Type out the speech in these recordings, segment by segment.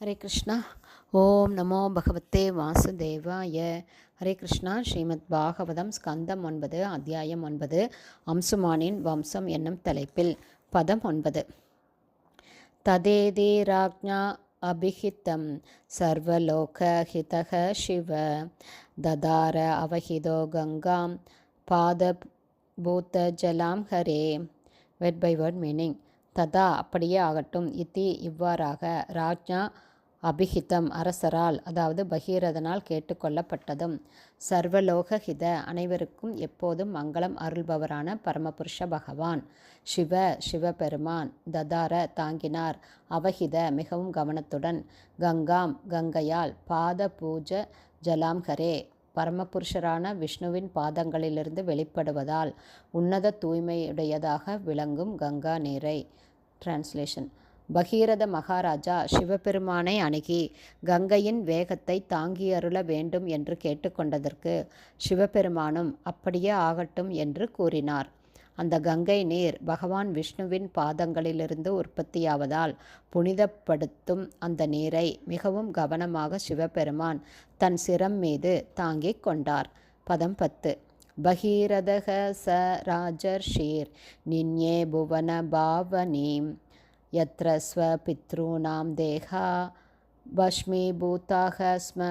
ஹரே கிருஷ்ணா. ஓம் நமோ பகவத்தே வாசுதேவாய. ஹரே கிருஷ்ணா ஸ்ரீமத் பாகவதம் ஸ்கந்தம் ஒன்பது அத்தியாயம் ஒன்பது அம்சுமானின் வம்சம் என்னும் தலைப்பில் பதம் ஒன்பது. ததேதே ராஜ்ஞா அபிஹிதம் சர்வலோகஹிதக சிவ. ததார அவஹிதோ கங்காம் பாத பூத்த ஜலாம் ஹரே. வெட் பை வேர்ட் மீனிங் ததா அப்படியே ஆகட்டும். இத்தி இவ்வாறாக ராஜ்ஞா அபிஹிதம் அரசரால் அதாவது பகீரதனால் கேட்டுக்கொள்ளப்பட்டதும் சர்வலோக ஹித அனைவருக்கும் எப்போதும் மங்களம் அருள்பவரான பரமபுருஷ பகவான். சிவ சிவபெருமான் ததார தாங்கினார். அவஹித மிகவும் கவனத்துடன் கங்காம் கங்கையால் பாத பூஜ ஜலாம்ஹரே பரமபுருஷரான விஷ்ணுவின் பாதங்களிலிருந்து வெளிப்படுவதால் உன்னத தூய்மையுடையதாக விளங்கும் கங்கா நீரை. டிரான்ஸ்லேஷன் பகீரத மகாராஜா சிவபெருமானை அணுகி கங்கையின் வேகத்தை தாங்கியருள வேண்டும் என்று கேட்டுக்கொண்டதற்கு சிவபெருமானும் அப்படியே ஆகட்டும் என்று கூறினார். அந்த கங்கை நீர் பகவான் விஷ்ணுவின் பாதங்களிலிருந்து உற்பத்தியாவதால் புனிதப்படுத்தும் அந்த நீரை மிகவும் கவனமாக சிவபெருமான் தன் சிரம் மீது தாங்கிக் கொண்டார். பதம் பத்து. பகீரதக ச ராஜர்ஷீர் நின்யே புவன பாவனீம் யத்ர ஸ்வ பித்ரூணாம் தேகா பஷ்மீபூத்தாக ஸ்ம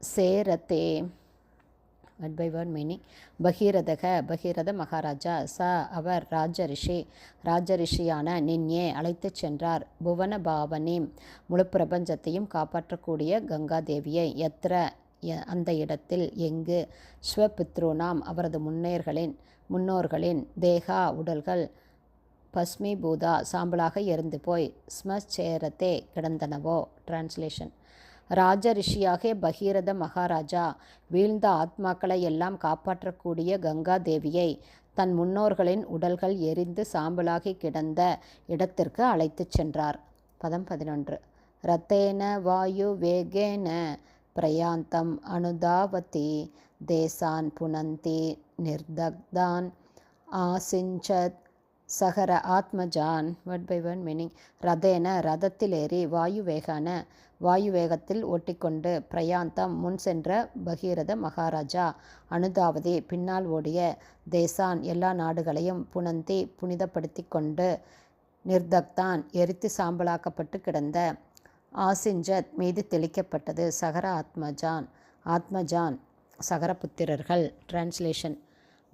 சேரத்தே. அட் பை வேர்ட் மீனிங் பகீரதக பகீரத மகாராஜா ச அவர் ராஜரிஷி. ராஜரிஷியான நின்யே அழைத்துச் சென்றார். புவன பாவனி முழு பிரபஞ்சத்தையும் காப்பாற்றக்கூடிய கங்காதேவியை. எத்திர அந்த இடத்தில் எங்கு? ஸ்வபித்ருனாம் அவரது முன்னேர்களின் முன்னோர்களின் தேகா உடல்கள் பஸ்மிபூதா சாம்பலாக எரிந்து போய் ஸ்மச்சேரத்தே கிடந்தனவோ? டிரான்ஸ்லேஷன் ராஜ ரிஷியாக பகீரத மகாராஜா வீழ்ந்த ஆத்மாக்களை எல்லாம் காப்பாற்றக்கூடிய கங்கா தேவியை தன் முன்னோர்களின் உடல்கள் எரிந்து சாம்பலாகி கிடந்த இடத்திற்கு அழைத்துச் சென்றார். பதம் பதினொன்று. ரத்தேன வாயு வேகேன பிரயாந்தம் அனுதாவதி தேசான் புனந்தி நிர்தக்தான். ஆசிஞ்சத் சகர ஆத்மஜான் வேர்ட் பை ஒன் மீனிங் ரதேன ரதத்தில் ஏறி வாயுவேகான வாயுவேகத்தில் ஓட்டிக்கொண்டு பிரயாந்தம் முன் சென்ற பகீரத மகாராஜா. அனுதாவதி பின்னால் ஓடிய தேசான் எல்லா நாடுகளையும் புனந்தி புனிதப்படுத்தி கொண்டு நிர்தக்தான் எரித்து சாம்பலாக்கப்பட்டு கிடந்த ஆசிஞ்சத் மீது தெளிக்கப்பட்டது சகர ஆத்மஜான். ஆத்மஜான் சகரபுத்திரர்கள். டிரான்ஸ்லேஷன்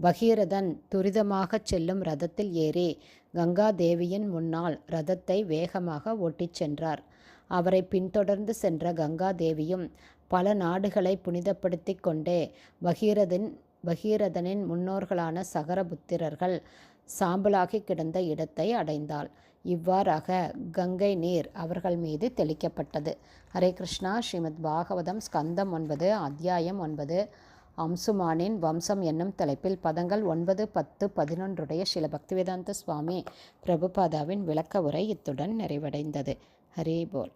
பகீரதன் துரிதமாகச் செல்லும் ரதத்தில் ஏறி கங்காதேவியின் முன்னால் ரதத்தை வேகமாக ஓட்டிச் சென்றார். அவரை பின்தொடர்ந்து சென்ற கங்காதேவியும் பல நாடுகளை புனிதப்படுத்தி கொண்டே பகீரதன் பகீரதனின் முன்னோர்களான சகரபுத்திரர்கள் சாம்பலாகி கிடந்த இடத்தை அடைந்தாள். இவ்வாறாக கங்கை நீர் அவர்கள் மீது தெளிக்கப்பட்டது. ஹரே கிருஷ்ணா. ஸ்ரீமத் பாகவதம் ஸ்கந்தம் ஒன்பது அத்தியாயம் ஒன்பது அம்சுமானின் வம்சம் என்னும் தலைப்பில் பதங்கள் ஒன்பது பத்து பதினொன்றுடைய சில பக்திவேதாந்த சுவாமி பிரபுபாதாவின் விளக்க உரை இத்துடன் நிறைவடைந்தது. ஹரே போல்.